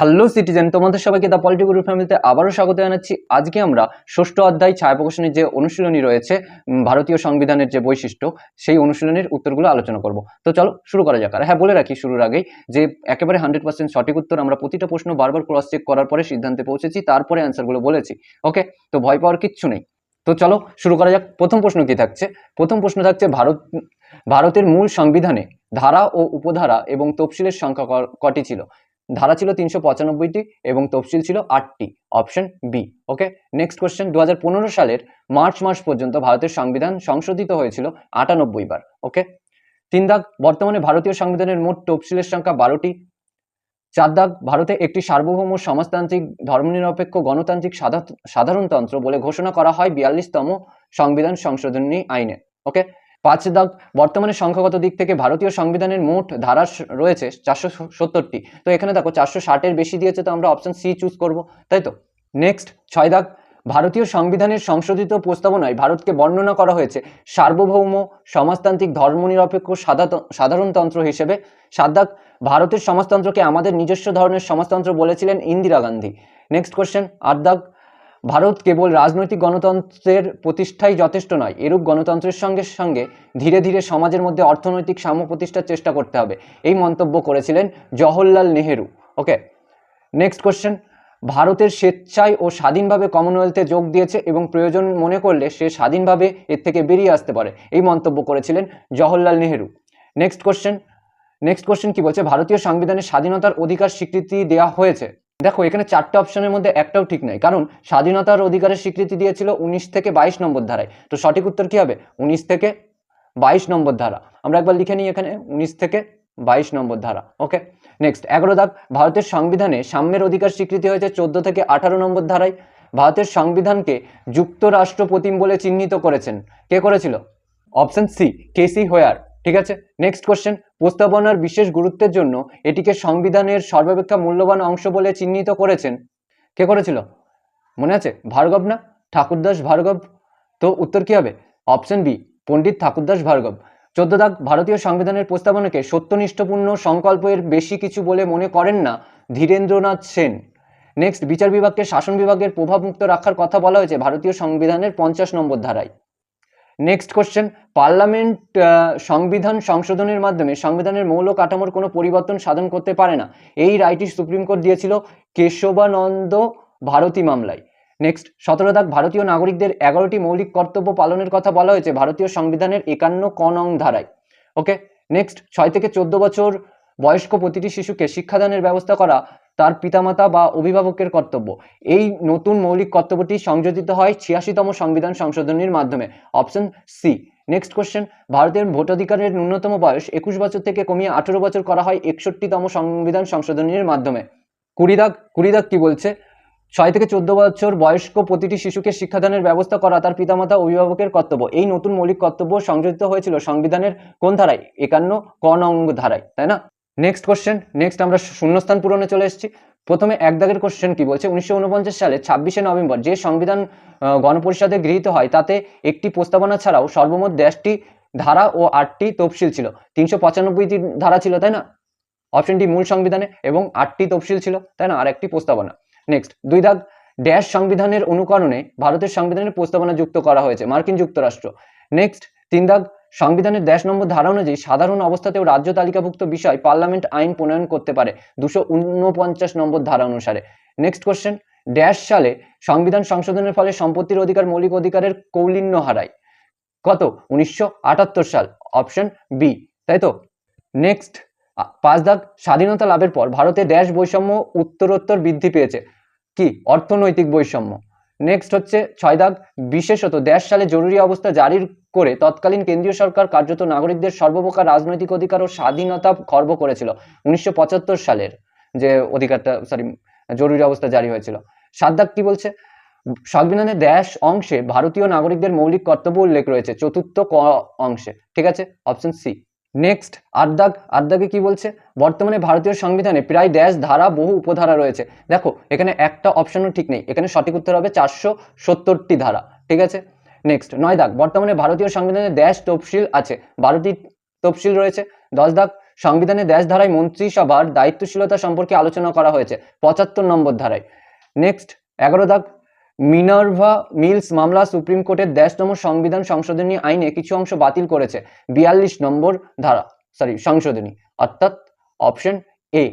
Hello citizen তোমাদের সবাইকে the polity group ফ্যামিলিতে আবারও স্বাগত জানাচ্ছি। আজকে আমরা ষষ্ঠ অধ্যায় ছায়া প্রকাশনের যে অনুশীলনী রয়েছে ভারতীয় সংবিধানের যে বৈশিষ্ট্য, সেই অনুশীলনীর উত্তরগুলো আলোচনা করব। তো চলো, শুরু করা যাক। আর হ্যাঁ বলে রাখি শুরুর আগেই যে একেবারে হান্ড্রেড পার্সেন্ট সঠিক উত্তর আমরা প্রতিটা প্রশ্ন বারবার ক্রস চেক করার পরে সিদ্ধান্তে পৌঁছেছি, তারপরে অ্যান্সারগুলো বলেছি। ওকে তো ভয় পাওয়ার কিচ্ছু নেই। তো চলো, শুরু করা যাক। প্রথম প্রশ্ন কি থাকছে? প্রথম প্রশ্ন থাকছে, ভারত, ভারতের মূল সংবিধানে ধারা ও উপধারা এবং তফসিলের সংখ্যা কটি ছিল? ধারা ছিল তিনশো পঁচানব্বইটি এবং তফসিল ছিল আটটি option B okay next question দু সালের মার্চ মাস পর্যন্ত ভারতের সংবিধান সংশোধিত হয়েছিল আটানব্বই বার ওকে তিন দাগ, বর্তমানে ভারতীয় সংবিধানের মোট তফসিলের সংখ্যা বারোটি। চার দাগ, ভারতে একটি সার্বভৌম সমাজতান্ত্রিক, ধর্মনিরপেক্ষ, গণতান্ত্রিক, সাধা- সাধারণতন্ত্র বলে ঘোষণা করা হয় বিয়াল্লিশতম সংবিধান সংশোধনী আইনে ওকে পাঁচ দাগ, বর্তমানে সংখ্যাগত দিক থেকে ভারতীয় সংবিধানের মোট ধারা রয়েছে চারশো সত্তরটি। তো এখানে দেখো, চারশো ষাটের বেশি দিয়েছে, তো আমরা অপশন সি চুজ করব, তাই তো? নেক্সট ছয় দাগ, ভারতীয় সংবিধানের সংশোধিত প্রস্তাবনায় ভারতকে বর্ণনা করা হয়েছে সার্বভৌম, সমাজতান্ত্রিক, ধর্মনিরপেক্ষ সাধারণতন্ত্র হিসেবে। সাত দাগ, ভারতের সমাজতন্ত্রকে আমাদের নিজস্ব ধরনের সমাজতন্ত্র বলেছিলেন ইন্দিরা গান্ধী। নেক্সট কোশ্চেন আট দাগ ভারত কেবল রাজনৈতিক গণতন্ত্রের প্রতিষ্ঠাই যথেষ্ট নয়, এরূপ গণতন্ত্রের সঙ্গে সঙ্গে ধীরে ধীরে সমাজের মধ্যে অর্থনৈতিক সাম্য প্রতিষ্ঠার চেষ্টা করতে হবে। এই মন্তব্য করেছিলেন Jawaharlal Nehru. Okay next question ভারতের স্বেচ্ছায় ও স্বাধীনভাবে কমনওয়েলথে যোগ দিয়েছে এবং প্রয়োজন মনে করলে সে স্বাধীনভাবে এর থেকে বেরিয়ে আসতে পারে। এই মন্তব্য করেছিলেন Jawaharlal Nehru. Next question next question কি বলছে? ভারতীয় সংবিধানে স্বাধীনতার অধিকার স্বীকৃতি দেওয়া হয়েছে। দেখো, এখানে চারটে অপশনের মধ্যে একটাও ঠিক নাই। কারণ স্বাধীনতার অধিকারের স্বীকৃতি দিয়েছিল উনিশ থেকে বাইশ নম্বর ধারায়। তো সঠিক উত্তর কি হবে? উনিশ থেকে বাইশ নম্বর ধারা। আমরা একবার লিখে নিই এখানে, উনিশ থেকে বাইশ নম্বর ধারা। ওকে নেক্সট এগারো দাগ, ভারতের সংবিধানে সাম্যের অধিকার স্বীকৃতি হয়েছে চোদ্দ থেকে আঠারো নম্বর ধারায়। ভারতের সংবিধানকে যুক্তরাষ্ট্র প্রতিম বলে চিহ্নিত করেছেন। কে করেছিল? অপশন সি কেসি হোয়ার ঠিক আছে? নেক্সট কোশ্চেন প্রস্তাবনার বিশেষ গুরুত্বের জন্য এটিকে সংবিধানের সর্বাপেক্ষা মূল্যবান অংশ বলে চিহ্নিত করেছেন। কে করেছিল? মনে আছে? ভার্গব না? ঠাকুরদাস ভার্গব। তো উত্তর কি হবে? Option B Pandit Thakurdas Bhargava. চোদ্দ দাগ, ভারতীয় সংবিধানের প্রস্তাবনাকে সত্যনিষ্ঠপূর্ণ সংকল্পের বেশি কিছু বলে মনে করেন না ধীরেন্দ্রনাথ সেন। নেক্সট বিচার বিভাগকে শাসন বিভাগের প্রভাবমুক্ত রাখার কথা বলা হয়েছে ভারতীয় সংবিধানের পঞ্চাশ নম্বর ধারায়। নেক্সট কোশ্চেন পার্লামেন্ট সংবিধান সংশোধনের মাধ্যমে সংবিধানের মৌল কাঠামোর কোনো পরিবর্তন সাধন করতে পারে না। এই রায়টি সুপ্রিম কোর্ট দিয়েছিল কেশবানন্দ ভারতী মামলায়। নেক্সট সতেরো দাগ, ভারতীয় নাগরিকদের এগারোটি মৌলিক কর্তব্য পালনের কথা বলা হয়েছে ভারতীয় সংবিধানের একান্ন ক নং ধারায়। ওকে নেক্সট ছয় থেকে চোদ্দ বছর বয়স্ক প্রতিটি শিশুকে শিক্ষাদানের ব্যবস্থা করা তার পিতামাতা বা অভিভাবকের কর্তব্য। এই নতুন মৌলিক কর্তব্যটি সংযোজিত হয় ছিয়াশিতম সংবিধান সংশোধনীর মাধ্যমে। Option C. Next question. ভারতের ভোটাধিকারের ন্যূনতম বয়স একুশ বছর থেকে কমিয়ে আঠেরো বছর করা হয় একষট্টিতম সংবিধান সংশোধনীর মাধ্যমে। কুড়ি দাগ কুড়ি দাগ কি বলছে? ছয় থেকে চোদ্দ বছর বয়স্ক প্রতিটি শিশুকে শিক্ষাদানের ব্যবস্থা করা তার পিতামাতা, অভিভাবকের কর্তব্য। এই নতুন মৌলিক কর্তব্য সংযোজিত হয়েছিল সংবিধানের কোন ধারায়? একান্ন, ক নং ধারায়, তাই না? নেক্সট কোশ্চেন নেক্সট আমরা শূন্যস্থান পূরণে চলে এসেছি। প্রথমে এক দাগের কোশ্চেন কি বলছে? উনিশশো উনপঞ্চাশ সালে ছাব্বিশে নভেম্বর যে সংবিধান গণপরিষদে গৃহীত হয়, তাতে একটি প্রস্তাবনা ছাড়াও সর্বমোট দেশটি ধারা ও আটটি তফসিল ছিল। তিনশো পঁচানব্বইটি ধারা ছিল, তাই না? অপশনটি মূল সংবিধানে এবং আটটি তফসিল ছিল, তাই না? আর একটি প্রস্তাবনা। নেক্সট দুই দাগ, ড্যাশ সংবিধানের অনুকরণে ভারতের সংবিধানের প্রস্তাবনা যুক্ত করা হয়েছে, মার্কিন যুক্তরাষ্ট্র। নেক্সট তিন দাগ সংবিধানের ড্যাশ নম্বর ধারা অনুযায়ী সাধারণ অবস্থাতেও রাজ্য তালিকাভুক্ত বিষয় পার্লামেন্ট আইন প্রণয়ন করতে পারে দুশো উনপঞ্চাশ নম্বর ধারা অনুসারে। নেক্সট কোশ্চেন ড্যাশ সালে সংবিধান সংশোধনের ফলে সম্পত্তির অধিকার, মৌলিক অধিকারের কৌলিন্য হারায়। কত? উনিশশো আটাত্তর সাল। অপশন বি তাই তো? নেক্সট পাঁচ দাগ, স্বাধীনতা লাভের পর ভারতে ড্যাশ বৈষম্য উত্তরোত্তর বৃদ্ধি পেয়েছে। কি? অর্থনৈতিক বৈষম্য। নেক্সট হচ্ছে ছয় দাগ, বিশেষত দেশ সালে জরুরি অবস্থা জারি করে তৎকালীন কেন্দ্রীয় সরকার কার্যত নাগরিকদের সর্বপ্রকার রাজনৈতিক অধিকার ও স্বাধীনতা খর্ব করেছিল। উনিশশো পঁচাত্তর সালের যে অধিকারটা সরি জরুরি অবস্থা জারি হয়েছিল। সাদ্দাক কি বলছে? সংবিধানের দেশ অংশে ভারতীয় নাগরিকদের মৌলিক কর্তব্য উল্লেখ রয়েছে, চতুর্থ ক অংশে। ঠিক আছে? অপশন সি নেক্সট আট দাগ কি বলছে? বর্তমানে ভারতীয় সংবিধানে প্রায় ড্যাশ ধারা বহু উপধারা রয়েছে। দেখো, এখানে একটা অপশনও ঠিক নেই। এখানে সঠিক উত্তর হবে চারশো সত্তরটি ধারা। ঠিক আছে? নেক্সট নয় দাগ। বর্তমানে ভারতীয় সংবিধানে দেশ তফসিল আছে। বারোটি তফসিল রয়েছে। দশ দাগ, সংবিধানে দেশ ধারায় মন্ত্রিসভার দায়িত্বশীলতা সম্পর্কে আলোচনা করা হয়েছে, পঁচাত্তর নম্বর ধারায়। নেক্সট এগারো দাগ, মিনার্ভা মিলস মামলা সুপ্রিম কোর্টের দেশতম সংবিধান সংশোধনী আইনে কিছু অংশ বাতিল করেছে, বিয়াল্লিশ নম্বর ধারা সরি সংশোধনী। অর্থাৎ অপশন এ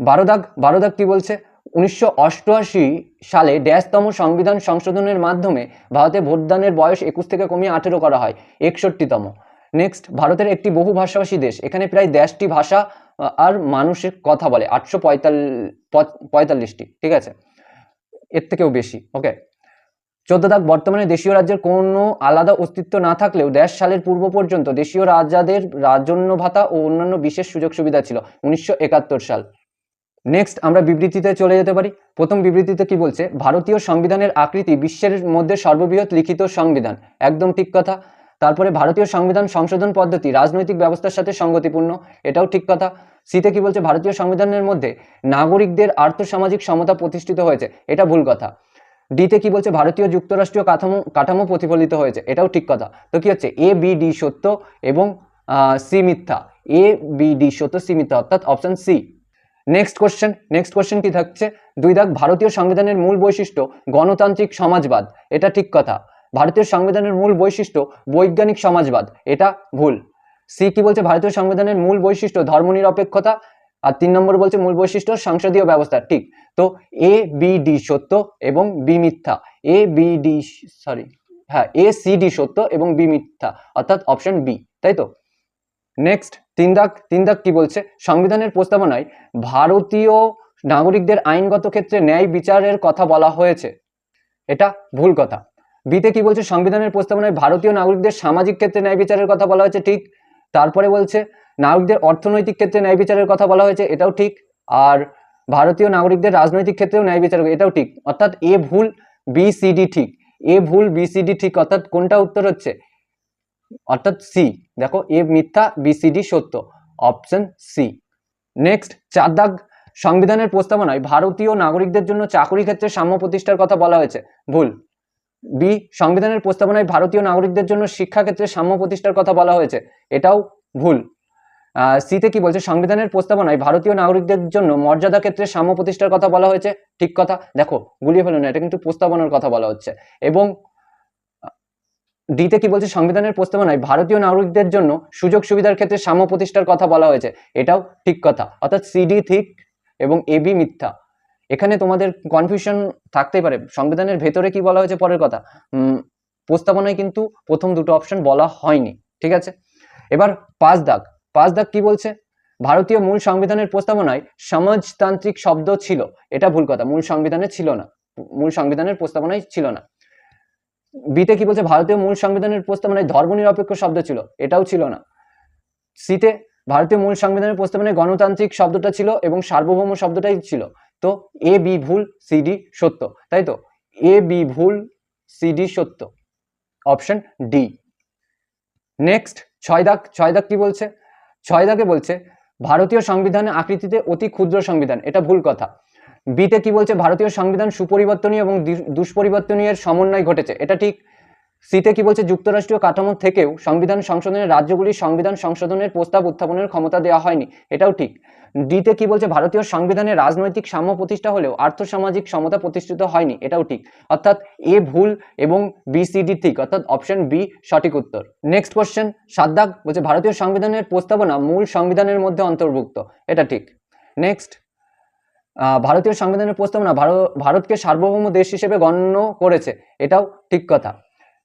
বারো দাগ বারো দাগ কি বলছে? উনিশশো অষ্টআশি সালে ড্যাশতম সংবিধান সংশোধনের মাধ্যমে ভারতে ভোটদানের বয়স একুশ থেকে কমিয়ে আঠেরো করা হয়, একষট্টিতম। নেক্সট ভারতের একটি বহু ভাষাভাষী দেশ, এখানে প্রায় দেশটি ভাষা আর মানুষের কথা বলে, আটশো পঁয়তাল্লিশটি, ঠিক আছে? এর থেকেও বেশি ওকে চোদ্দ দাগ, বর্তমানে দেশীয় রাজ্যের কোনো আলাদা অস্তিত্ব না থাকলেও দেশ সালের পূর্ব পর্যন্ত দেশীয় রাজাদের রাজন্য ভাতা ও অন্যান্য বিশেষ সুযোগ সুবিধা ছিল, উনিশশো একাত্তর সাল। নেক্সট আমরা বিবৃতিতে চলে যেতে পারি। প্রথম বিবৃতিতে কি বলছে? ভারতীয় সংবিধানের আকৃতি বিশ্বের মধ্যে সর্ববৃহৎ লিখিত সংবিধান। একদম ঠিক কথা। তারপরে ভারতীয় সংবিধান সংশোধন পদ্ধতি রাজনৈতিক ব্যবস্থার সাথে সঙ্গতিপূর্ণ। এটাও ঠিক কথা। সিতে কি বলছে? ভারতীয় সংবিধানের মধ্যে নাগরিকদের আর্থসামাজিক সমতা প্রতিষ্ঠিত হয়েছে। এটা ভুল কথা। ডিতে কি বলছে? ভারতীয় যুক্তরাষ্ট্রীয় কাঠামো কাঠামো প্রতিফলিত হয়েছে। এটাও ঠিক কথা। তো কি হচ্ছে? এ বি ডি সত্য এবং সি মিথ্যা। এ বি ডি সত্য সি মিথ্যা। অর্থাৎ option C next question next question কি থাকছে? দুই দাগ, ভারতীয় সংবিধানের মূল বৈশিষ্ট্য, গণতান্ত্রিক সমাজবাদ। এটা ঠিক কথা। ভারতীয় সংবিধানের মূল বৈশিষ্ট্য, বৈজ্ঞানিক সমাজবাদ। এটা ভুল। সি কি বলছে? ভারতীয় সংবিধানের মূল বৈশিষ্ট্য ধর্মনিরপেক্ষতা আর তিন নম্বর বলছে, মূল বৈশিষ্ট্য, সংসদীয় ব্যবস্থা। ঠিক। তো এ বি ডি সত্য এবং বি মিথ্যা। এ বি ডি সরি হ্যাঁ এ সি ডি সত্য এবং বি মিথ্যা। অর্থাৎ অপশন বি তাই তো? নেক্সট তিন দাগ তিন দাগ কি বলছে? সংবিধানের প্রস্তাবনায় ভারতীয় নাগরিকদের আইনগত ক্ষেত্রে ন্যায় বিচারের কথা বলা হয়েছে। এটা ভুল কথা। বিতে কি বলছে? সংবিধানের প্রস্তাবনায় ভারতীয় নাগরিকদের সামাজিক ক্ষেত্রে ন্যায় বিচারের কথা বলা হয়েছে, ঠিক। তারপরে বলছে, নাগরিকদের অর্থনৈতিক ক্ষেত্রে ন্যায় বিচারের কথা বলা হয়েছে, এটাও ঠিক। আর ভারতীয় নাগরিকদের রাজনৈতিক ক্ষেত্রেও ন্যায় বিচার এটাও ঠিক। অর্থাৎ এ ভুল বিসিডি ঠিক। এ ভুল বি সি ডি ঠিক, অর্থাৎ কোনটা উত্তর হচ্ছে? অর্থাৎ সি দেখো এ মিথ্যা বি সি ডি সত্য। অপশন সি নেক্সট চার দাগ সংবিধানের প্রস্তাবনায় ভারতীয় নাগরিকদের জন্য চাকরি ক্ষেত্রে সাম্য প্রতিষ্ঠার কথা বলা হয়েছে। ভুল। বি সংবিধানের প্রস্তাবনায় ভারতীয় নাগরিকদের জন্য শিক্ষাক্ষেত্রে সাম্য প্রতিষ্ঠার কথা বলা হয়েছে। এটাও ভুল। সিতে কি বলছে? সংবিধানের প্রস্তাবনায় ভারতীয় নাগরিকদের জন্য মর্যাদা ক্ষেত্রে সাম্য প্রতিষ্ঠার কথা বলা হয়েছে। ঠিক কথা। দেখো, গুলিয়ে ফেলো না, এটা কিন্তু প্রস্তাবনার কথা বলা হচ্ছে। এবং ডিতে কি বলছে? সংবিধানের প্রস্তাবনায় ভারতীয় নাগরিকদের জন্য সুযোগ সুবিধার ক্ষেত্রে সাম্য প্রতিষ্ঠার কথা বলা হয়েছে। এটাও ঠিক কথা। অর্থাৎ সিডি ঠিক এবং এবি মিথ্যা। এখানে তোমাদের কনফিউশন থাকতেই পারে। সংবিধানের ভেতরে কি বলা হয়েছে? পরের কথা। প্রস্তাবনায় কিন্তু প্রথম দুটো অপশন বলা হয়নি। ঠিক আছে? এবার পাঁচ দাগ পাঁচ দাগ কি বলছে? ভারতীয় মূল সংবিধানের প্রস্তাবনায় সমাজতান্ত্রিক শব্দ ছিল। এটা ভুল কথা। মূল সংবিধানে ছিল না। মূল সংবিধানের প্রস্তাবনায় ছিল না। বিতে কি বলছে? ভারতীয় মূল সংবিধানের প্রস্তাবনায় ধর্মনিরপেক্ষ শব্দ ছিল। এটাও ছিল না। সিতে ভারতীয় মূল সংবিধানের প্রস্তাবনায় গণতান্ত্রিক শব্দটা ছিল এবং সার্বভৌম শব্দটাই ছিল। তো এ বি ভুল সিডি সত্য। তাই তো? এ বি ভুল সিডি সত্য। অপশন ডি নেক্সট ছয় দাগ ছয় দাগ কি বলছে? ছয় দাগে বলছে, ভারতীয় সংবিধানের আকৃতিতে অতি ক্ষুদ্র সংবিধান। এটা ভুল কথা। বিতে কি বলছে? ভারতীয় সংবিধান সুপরিবর্তনীয় এবং দুষ- দুষ্পরিবর্তনীয় সমন্বয় ঘটেছে। এটা ঠিক। সিতে কি বলছে? যুক্তরাষ্ট্রীয় কাঠামো থেকেও সংবিধান সংশোধনের রাজ্যগুলির সংবিধান সংশোধনের প্রস্তাব উত্থাপনের ক্ষমতা দেওয়া হয়নি। এটাও ঠিক। ডিতে কি বলছে? ভারতীয় সংবিধানে রাজনৈতিক সাম্য প্রতিষ্ঠা হলেও আর্থসামাজিক সমতা প্রতিষ্ঠিত হয়নি। এটাও ঠিক। অর্থাৎ এ ভুল এবং বি সি ডি ঠিক। অর্থাৎ অপশন বি সঠিক উত্তর। নেক্সট কোশ্চেন সাত দাগ বলছে, ভারতীয় সংবিধানের প্রস্তাবনা মূল সংবিধানের মধ্যে অন্তর্ভুক্ত। এটা ঠিক। নেক্সট ভারতীয় সংবিধানের প্রস্তাবনা ভারতকে সার্বভৌম দেশ হিসেবে গণ্য করেছে। এটাও ঠিক কথা।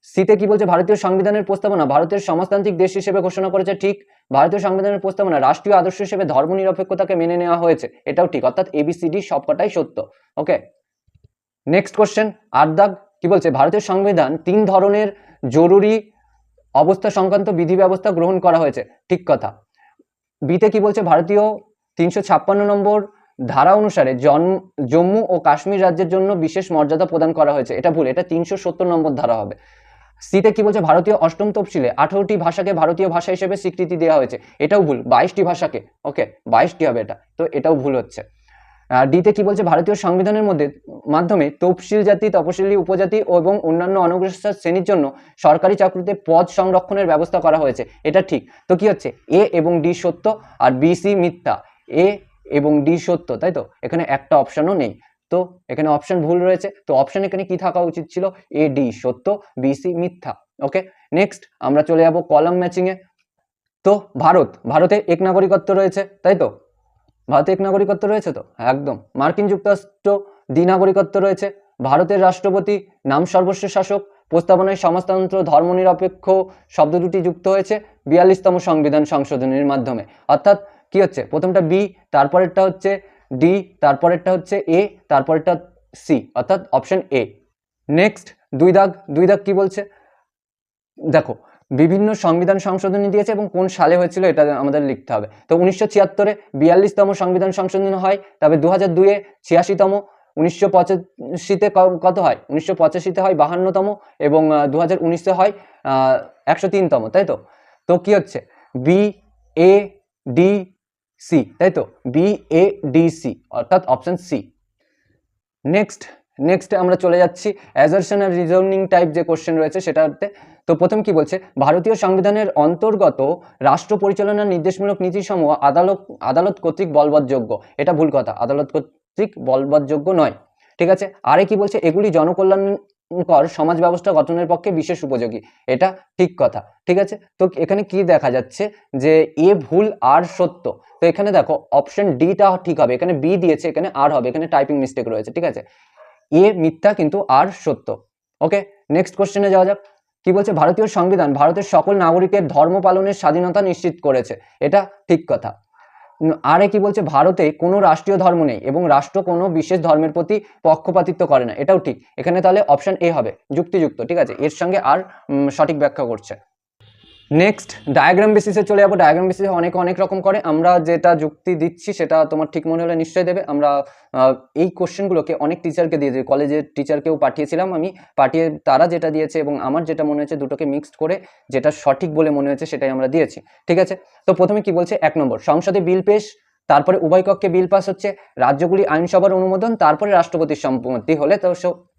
সিতে কি বলছে? ভারতীয় সংবিধানের প্রস্তাবনা ভারতের সমাজতান্ত্রিক দেশ হিসেবে ঘোষণা করেছে, ঠিক। ভারতীয় সংবিধানের প্রস্তাবনা রাষ্ট্রীয় আদর্শ হিসেবে ধর্মনিরপেক্ষতাকে মেনে নেওয়া হয়েছে, এটাও ঠিক। অর্থাৎ এবিসিডি সবকটাই সত্য। ওকে নেক্সট কোশ্চেন আট দাগ কি বলছে? ভারতীয় সংবিধান তিন ধরনের জরুরি অবস্থা সংক্রান্ত বিধি ব্যবস্থা গ্রহণ করা হয়েছে, ঠিক কথা। বিতে কি বলছে? ভারতীয় তিনশো ছাপ্পান্ন নম্বর ধারা অনুসারে জম্মু ও কাশ্মীর রাজ্যের জন্য বিশেষ মর্যাদা প্রদান করা হয়েছে। এটা ভুল, এটা তিনশো সত্তর নম্বর ধারা হবে। সিতে কি বলছে? ভারতীয় অষ্টম তফসিলে আঠারোটি ভাষাকে ভারতীয় ভাষা হিসেবে স্বীকৃতি দেওয়া হয়েছে। এটাও ভুল, বাইশটি ভাষাকে। ওকে, বাইশটি হবে এটা, তো এটাও ভুল হচ্ছে। ডিতে কি বলছে? ভারতীয় সংবিধানের মধ্যে, মাধ্যমে তফসিল জাতি, তপশিলি, উপজাতি এবং অন্যান্য অনগ্রসর শ্রেণির জন্য সরকারি চাকরিতে পদ সংরক্ষণের ব্যবস্থা করা হয়েছে। এটা ঠিক। তো কি হচ্ছে? এ এবং ডি সত্য আর বি সি মিথ্যা। এ এবং ডি সত্য, তাই তো? এখানে একটা অপশনও নেই। তো এখানে অপশন ভুল রয়েছে। তো অপশন এখানে কি থাকা উচিত ছিল? এ ডি সত্য বি সি মিথ্যা। ওকে নেক্সট আমরা চলে যাব কলাম ম্যাচিং এ। তো ভারত, ভারতে এক নাগরিকত্ব রয়েছে, তাই তো? ভারতে এক নাগরিকত্ব রয়েছে তো? একদম। মার্কিন যুক্তরাষ্ট্র দ্বিনাগরিকত্ব রয়েছে। ভারতের রাষ্ট্রপতি নাম সর্বস্ব শাসক, প্রস্তাবনায় সমাজতন্ত্র, ধর্মনিরপেক্ষ শব্দ দুটি যুক্ত হয়েছে, বিয়াল্লিশতম সংবিধান সংশোধনীর মাধ্যমে। অর্থাৎ কি হচ্ছে? প্রথমটা বি তারপরেরটা হচ্ছে ডি তারপরেরটা হচ্ছে এ তারপরেরটা সি অর্থাৎ অপশন এ নেক্সট দুই দাগ দুই দাগ কি বলছে? দেখো, বিভিন্ন সংবিধান সংশোধনী দিয়েছে এবং কোন সালে হয়েছিল এটা আমাদের লিখতে হবে। তো উনিশশো ছিয়াত্তরে বিয়াল্লিশতম সংবিধান সংশোধনী হয়, তবে দু হাজার দুয়ে ছিয়াশিতম, উনিশশো পঁচাশিতে কত হয়? উনিশশো পঁচাশিতে হয় বাহান্নতম এবং দু হাজার উনিশে হয় একশো তিনতম, তাই তো? তো কি হচ্ছে? বি এ ডি সি তাই তো? বি এ ডি সি অর্থাৎ অপশান সি নেক্সট নেক্সট আমরা চলে যাচ্ছি। অ্যাজারশন আর রিজনিং টাইপ যে কোশ্চেন রয়েছে সেটাতে। তো প্রথম কি বলছে? ভারতীয় সংবিধানের অন্তর্গত রাষ্ট্র পরিচালনার নির্দেশমূলক নীতিসমূহ আদালত আদালত কর্তৃক বলবৎযোগ্য। এটা ভুল কথা। আদালত কর্তৃক বলবৎযোগ্য নয়। ঠিক আছে? আরে কি বলছে? এগুলি জনকল্যাণকর সমাজ ব্যবস্থা গঠনের পক্ষে বিশেষ উপযোগী। এটা ঠিক কথা। ঠিক আছে? তো এখানে কি দেখা যাচ্ছে? যে এ ভুল, আর সত্য। তো এখানে দেখো অপশন ডিটা ঠিক হবে। এখানে বি দিয়েছে, এখানে আর হবে, এখানে টাইপিং মিস্টেক রয়েছে। ঠিক আছে? এ মিথ্যা কিন্তু আর সত্য। ওকে নেক্সট কোশ্চেনে যাওয়া যাক। কি বলছে? ভারতীয় সংবিধান, ভারতের সকল নাগরিকের ধর্ম পালনের স্বাধীনতা নিশ্চিত করেছে। এটা ঠিক কথা। আরে কি বলছে, ভারতে কোনো রাষ্ট্রীয় ধর্ম নেই এবং রাষ্ট্র কোনো বিশেষ ধর্মের প্রতি পক্ষপাতিত্ব করে না। এটাও ঠিক। এখানে তাহলে অপশন এ হবে, যুক্তিযুক্ত, ঠিক আছে? এর সঙ্গে আর সঠিক ব্যাখ্যা করছে। নেক্সট ডায়াগ্রাম বেসিসে চলে যাব। ডায়াগ্রাম বেসিসে অনেক অনেক রকম করে। আমরা যেটা যুক্তি দিচ্ছি, সেটা তোমার ঠিক মনে হলে নিশ্চয়ই দেবে। আমরা এই কোশ্চেনগুলোকে অনেক টিচারকে দিয়ে দিই কলেজের টিচারকেও পাঠিয়েছিলাম আমি। পাঠিয়ে তারা যেটা দিয়েছে এবং আমার যেটা মনে হয়েছে দুটোকে মিক্সড করে যেটা সঠিক বলে মনে হয়েছে সেটাই আমরা দিয়েছি। ঠিক আছে? তো প্রথমে কি বলছে? এক নম্বর, সংসদে বিল পেশ, তারপরে উভয় কক্ষে বিল পাস হচ্ছে, রাজ্যগুলি আইনসভার অনুমোদন, তারপরে রাষ্ট্রপতির সম্মতি হলে তো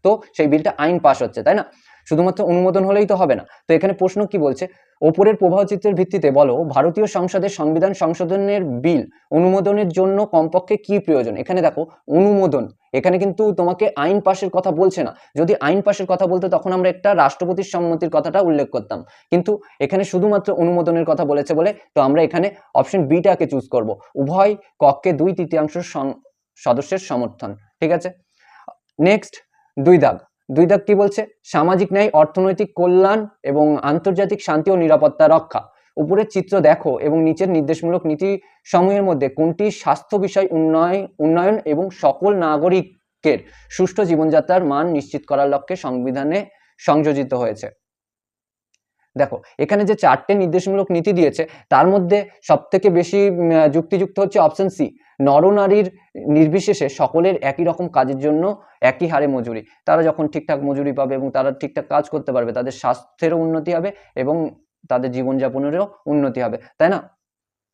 তো সেই বিলটা আইন পাস হচ্ছে, তাই না? শুধুমাত্র অনুমোদন হলেই তো হবে না। তো এখানে প্রশ্ন কি বলছে? ওপরের প্রবাহচিত্রের ভিত্তিতে বলো, ভারতীয় সংসদের সংবিধান সংশোধনের বিল অনুমোদনের জন্য কমপক্ষে কি প্রয়োজন? এখানে দেখো, অনুমোদন। এখানে কিন্তু তোমাকে আইন পাশের কথা বলছে না। যদি আইন পাশের কথা বলতে, তখন আমরা একটা রাষ্ট্রপতির সম্মতির কথাটা উল্লেখ করতাম। কিন্তু এখানে শুধুমাত্র অনুমোদনের কথা বলেছে বলে, তো আমরা এখানে অপশন বিটাকে চুজ করব। উভয় কক্ষে দুই তৃতীয়াংশ সদস্যের সমর্থন। ঠিক আছে? নেক্সট দুই দাগ। দুই দাগ কি বলছে? সামাজিক ন্যায়, অর্থনৈতিক কল্যাণ এবং আন্তর্জাতিক শান্তি ও নিরাপত্তা রক্ষা। উপরের চিত্র দেখো এবং নিচের নির্দেশমূলক নীতি সমূহের মধ্যে কোনটি স্বাস্থ্য বিষয় উন্নয়ন উন্নয়ন এবং সকল নাগরিকের সুষ্ঠু জীবনযাত্রার মান নিশ্চিত করার লক্ষ্যে সংবিধানে সংযোজিত হয়েছে। দেখো, এখানে যে চারটে নির্দেশমূলক নীতি দিয়েছে, তার মধ্যে সব থেকে বেশি যুক্তিযুক্ত হচ্ছে অপশন সি নরনারীর নির্বিশেষে সকলের একই রকম কাজের জন্য একই হারে মজুরি। তারা যখন ঠিকঠাক মজুরি পাবে এবং তারা ঠিকঠাক কাজ করতে পারবে, তাদের স্বাস্থ্যেরও উন্নতি হবে এবং তাদের জীবনযাপনেরও উন্নতি হবে। তাই না?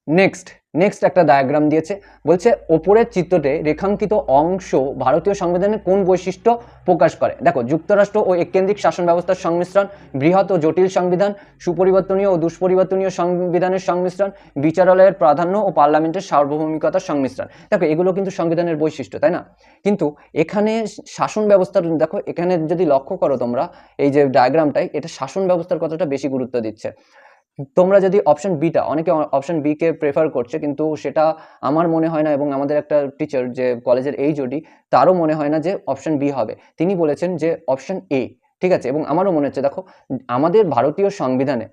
নেক্সট নেক্সট একটা ডায়াগ্রাম দিয়েছে, বলছে ওপরের চিত্রতে রেখাঙ্কিত অংশ ভারতীয় সংবিধানের কোন বৈশিষ্ট্য প্রকাশ করে? দেখো, যুক্তরাষ্ট্র ও এককেন্দ্রিক শাসন ব্যবস্থার সংমিশ্রণ, বৃহৎ ও জটিল সংবিধান, সুপরিবর্তনীয় ও দুষ্পরিবর্তনীয় সংবিধানের সংমিশ্রণ, বিচারালয়ের প্রাধান্য ও পার্লামেন্টের সার্বভৌমিকতার সংমিশ্রণ। দেখো, এগুলো কিন্তু সংবিধানের বৈশিষ্ট্য, তাই না? কিন্তু এখানে শাসন ব্যবস্থার, দেখো, এখানে যদি লক্ষ্য করো তোমরা, এই যে ডায়াগ্রামটাই এটা শাসন ব্যবস্থার কথাটা বেশি গুরুত্ব দিচ্ছে। তোমরা যদি অপশন বিটা অনেকে অপশন বি কে প্রেফার করছে, কিন্তু সেটা আমার মনে হয় না এবং আমাদের একটা টিচার যে কলেজের এই জোডি তারও মনে হয় না যে অপশন বি হবে। তিনি বলেছেন যে অপশন এ ঠিক আছে? এবং আমারও মনে হচ্ছে, দেখো, আমাদের ভারতীয় সংবিধানে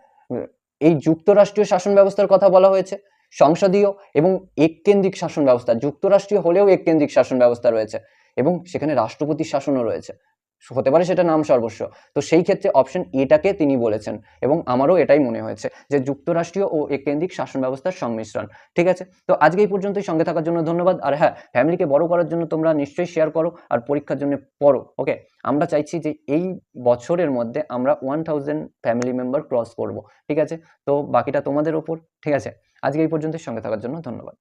এই যুক্তরাষ্ট্রীয় শাসন ব্যবস্থার কথা বলা হয়েছে, সংসদীয় এবং এককেন্দ্রিক শাসন ব্যবস্থা, যুক্তরাষ্ট্রীয় হলেও এককেন্দ্রিক শাসন ব্যবস্থা রয়েছে এবং সেখানে রাষ্ট্রপতির শাসনও রয়েছে। হতে পারে সেটা নাম সর্বস্ব। তো সেই ক্ষেত্রে অপশন এটাকে তিনি বলেছেন এবং আমারও এটাই মনে হয়েছে যে যুক্তরাষ্ট্রীয় ও কেন্দ্রিক শাসন ব্যবস্থার সংমিশ্রণ, ঠিক আছে? তো আজকে এই পর্যন্তই, সঙ্গে থাকার জন্য ধন্যবাদ। আর হ্যাঁ ফ্যামিলিকে বড় করার জন্য তোমরা নিশ্চয়ই শেয়ার করো আর পরীক্ষার জন্য পড়ো ওকে আমরা চাইছি যে এই বছরের মধ্যে আমরা one thousand family member cross করব, ঠিক আছে? তো বাকিটা তোমাদের ওপর, ঠিক আছে? আজকে এই পর্যন্তই, সঙ্গে থাকার জন্য ধন্যবাদ।